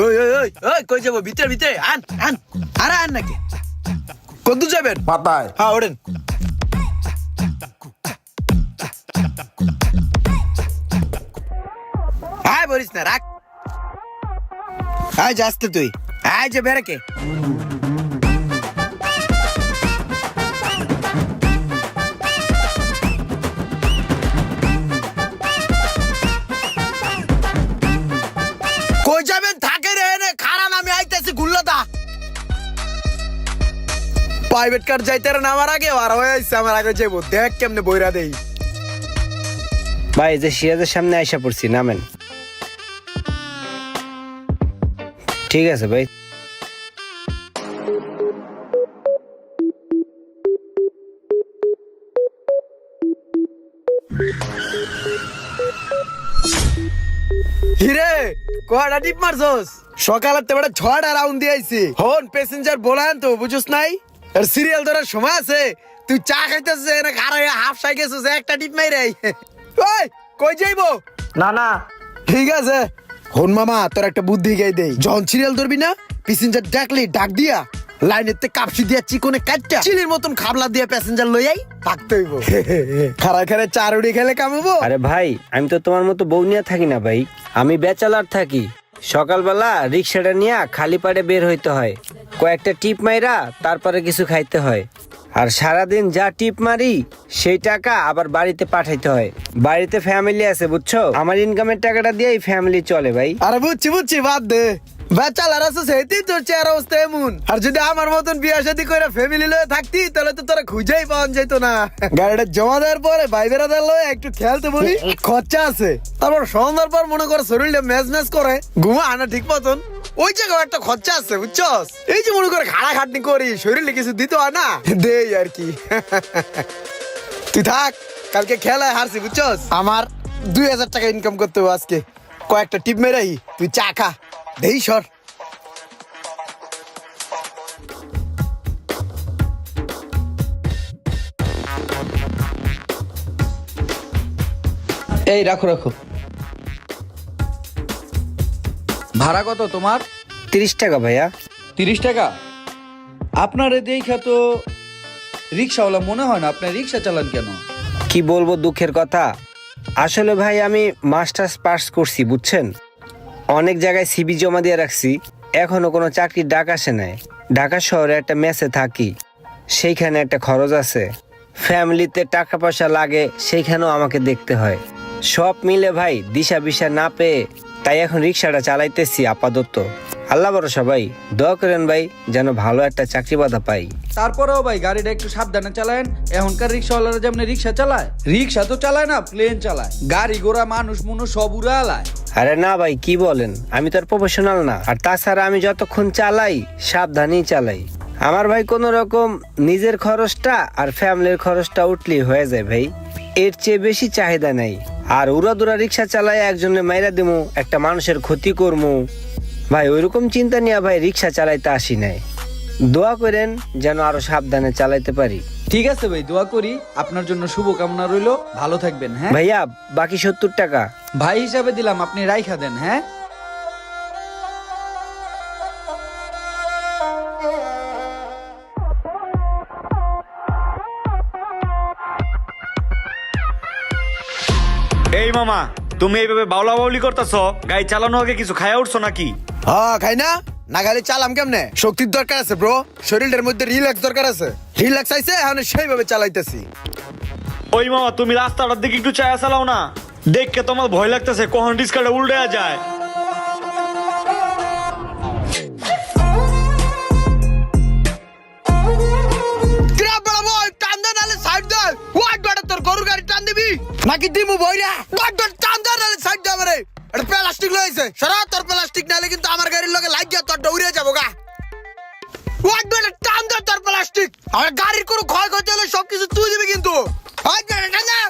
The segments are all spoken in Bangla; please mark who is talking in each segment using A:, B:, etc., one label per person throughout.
A: ওই ওই ওই ওই কই যাব? ভিতরে ভিতরে আন আন আরে আন নাকি? কত যাবেন?
B: পাতায়।
A: হ্যাঁ ওড়েন। আয় বলিস না রাখ। আয় যাস তুই। আয় যে বেড়াকে। প্রাইভেট কার যাইতে রে নামার আগে আর হয়ে আইছে আমার আগে যাইবো। দেখ কেমনে বইরা দেই।
C: ভাই যে সিরাজের সামনে আইসা পড়ছি নামেন। ঠিক আছে ভাই।
A: হিরে কয়টা টিপ মারছস? সকালের তো বেটা ছয়টা রাউন্ড দিয়েছি হন প্যাসেঞ্জার বলান তো বুঝছ নাই? আর সিরিয়াল ধরার সময় আছে? তুই চা খাইতেছিস না খারাই হাফ সাই গেছিস একটা টিপ মাইরে আই। ওই কই যাইবো?
B: না না।
A: ঠিক আছে। হন মামা তোর একটা বুদ্ধি গাই দেই। যখন সিরিয়াল ধরবি না প্যাসেঞ্জার ডাকলি ডাক দিয়া লাইনের তে কাপসি দিয়া চিকনে কাটটা চিলির মতন খাবলা দিয়া প্যাসেঞ্জার লই আই থাকতে হইব। খারা খারা চার উড়ি খেলে কামাবো?
C: আরে ভাই আমি তো তোমার মতো বউ নিয়ে থাকি না ভাই। আমি বেচালার থাকি। সকালবেলা রিক্সাটা নিয়ে খালি পাড়ে বের হইতে হয়। কয়েকটা টিপ মাইরা তারপরে কিছু খাইতে হয়। আর সারাদিন যা টিপ মারি, সেই টাকা আবার বাড়িতে পাঠাইতে হয়। বাড়িতে ফ্যামিলি আছে, বুঝছ? আমার ইনকামের টাকাটা দিয়েই ফ্যামিলি চলে, ভাই।
A: আরে বুঝছি বুঝছি, বাদ দে। বেচালার আছে সেইটি তোর চেয়ার অবস্থা এমন। আর যদি আমার মতন বিয়া শাদী করে ফ্যামিলি লয়ে থাকতি, তাহলে তো তোরা খুঁজেই পাওয়া যেত না। গাড়িটা জমা দেওয়ার পরে ভাই বেড়াদার একটু খেলতে বলি, খরচা আছে। তারপর সন্ধ্যার পর মনে করে শরীরটা ম্যাচ ম্যাচ করে, ঘুমা আনা ঠিক মতন। ওই জায়গায় একটা খরচা আছে, বুঝছস? এই যে মনে করে খাড়া খাটনি করি, শরীরে কিছু দিতে হয় না, দেই আর কি। তুই থাক, কালকে খেলায় হারছি, বুঝছস? আমার দুই হাজার টাকা ইনকাম করতে হবে আজকে। কয়েকটা টিপ মেরাই তুই চা খা। দেই সর।
D: এই রাখো রাখো। ভাড়া কত তোমার?
C: তিরিশ টাকা ভাইয়া।
D: তিরিশ টাকা? আপনার দেখা তো রিক্সাওয়ালা মনে হয় না আপনি রিক্সা চালান কেন?
C: কি বলব দুঃখের কথা? আসলে ভাই আমি মাস্টার্স পাস করছি বুঝছেন? অনেক জায়গায় সিবি জমা দিয়ে রাখছি এখনও কোনো চাকরির ডাক আসে নাই। ঢাকা শহরে একটা মেসে থাকি, সেইখানে একটা খরচ আছে। ফ্যামিলিতে টাকা পয়সা লাগে, সেইখানেও আমাকে দেখতে হয়। সব মিলে ভাই দিশা বিশা না পেয়ে তাই এখন রিক্সাটা চালাইতেছি আপাতত। আল্লাহ ভরসা ভাই দোয়া করেন ভাই যেন ভালো একটা চাকরি বাধা পাই।
D: তারপরেও ভাই গাড়িটা একটু সাবধানে চালায়েন এখনকার রিক্সাওয়ালারা যেমন রিক্সা চালায় রিক্সা তো চালায় না প্লেন চালায়। গাড়ি ঘোড়া মানুষ মানুষ সব উড়ে আলায়।
C: আরে না ভাই কি বলেন? আমি তো আর প্রফেশনাল না। আর তাছাড়া আমি যতক্ষণ চালাই সাবধানেই চালাই। আমার ভাই কোনো রকম নিজের খরচটা আর ফ্যামিলির খরচটা উঠলেই হয়ে যায় ভাই। এর চেয়ে বেশি চাহিদা নাই। আর উড়াদুরা রিক্সা চালাই একজনের মাইরা দিমু একটা মানুষের ক্ষতি করমু। ভাই ওইরকম চিন্তা নিয়ে ভাই রিক্সা চালাইতে আসি নাই। দোয়া করেন যেন আরও সাবধানে চালাইতে পারি।
D: ঠিক আছে ভাই দোয়া করি। আপনার জন্য শুভকামনা রইল। ভালো থাকবেন হ্যাঁ?
C: ভাইয়া বাকি সত্তর টাকা।
D: ভাই হিসাবে দিলাম আপনি রাইখা দেন হ্যাঁ?
E: এই মামা তুমি এইভাবে বাউলা বাউলি করতেছ গাড়ি চালানো আগে কিছু খায়া উঠছো নাকি?
A: হ্যাঁ খাই না? না খালি চালাম কেমনে? শক্তির দরকার আছে ব্রো শরীরের মধ্যে রিল্যাক্স দরকার আছে। রিল্যাক্স আইছে এখন সেইভাবে চালাইতেছি।
E: ওই মামা তুমি রাস্তাটার দিকে একটু চায়া চালাও না। দেখকে তোমার ভয় লাগতেছে কখন রিস্কাটা উল্টে যায়।
A: গাড়ি টান দিবি? নাকি দিমু বইরা? ডট ডট টান দে নালে সাইড দে আমারে। এটা প্লাস্টিক লইছে। সরা, তোর প্লাস্টিক নালে কিন্তু আমার গাড়ির লগে লাগিয়া তোর দৌড়ে যাব গা। ওয়াট বেটা টান দে তোর প্লাস্টিক আমার গাড়ির কোনো ক্ষয় ক্ষতি হলে সবকিছু তুই দিবি কিন্তু। হাই বেটা টান দে।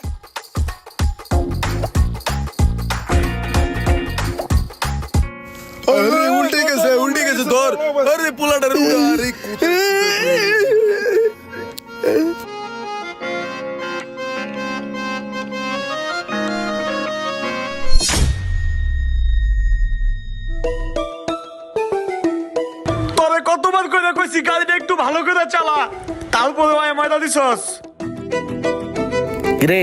A: উল্টে গেছে উল্টে গেছে তোর আরে, পোলাটার আরে
E: তোরে কতবার করে কইছি গাড়িটা একটু ভালো করে চালা। তারপরে ভাই ময়দা দিছস।
B: রে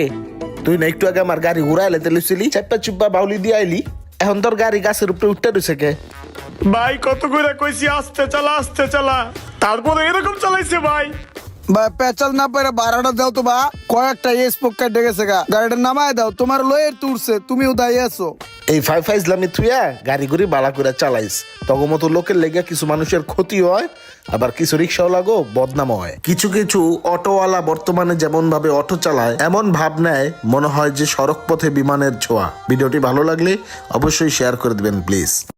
B: তুই না একটু আগে আমার গাড়ি ঘুরাইলে তেলিছিলি চাপ্পা চুপ্পা বাউলি দিয়ে আইলি এখন তোর গাড়ি গাছের উপরে উঠতে রয়েছে কে?
E: ভাই কত করে কইছি আস্তে চালা আস্তে চালা। তারপরে এরকম চালাইছে ভাই।
A: বা পেঁচাল না পারে বারোটা দাও তো বা কয়েকটা এস পক্কা ডেকেছে গা। গাড়িটা নামায় দাও তোমার লয়ের তুলছে তুমিও দাঁড়িয়ে আছো।
B: এই ফাই ফাই ইসলামী থুয়া গাড়ি গুড়ি বালা করে চালাইস। তখন মতো লোকের লেগে কিছু মানুষের ক্ষতি হয়, আবার কিছু রিক্সাও লাগো বদনাম হয়। কিছু কিছু অটোওয়ালা বর্তমানে যেমন ভাবে অটো চালায়, এমন ভাব নেয়, মনে হয় যে সড়ক পথে বিমানের ছোঁয়া। ভিডিওটি ভালো লাগলে অবশ্যই শেয়ার করে দেবেন প্লিজ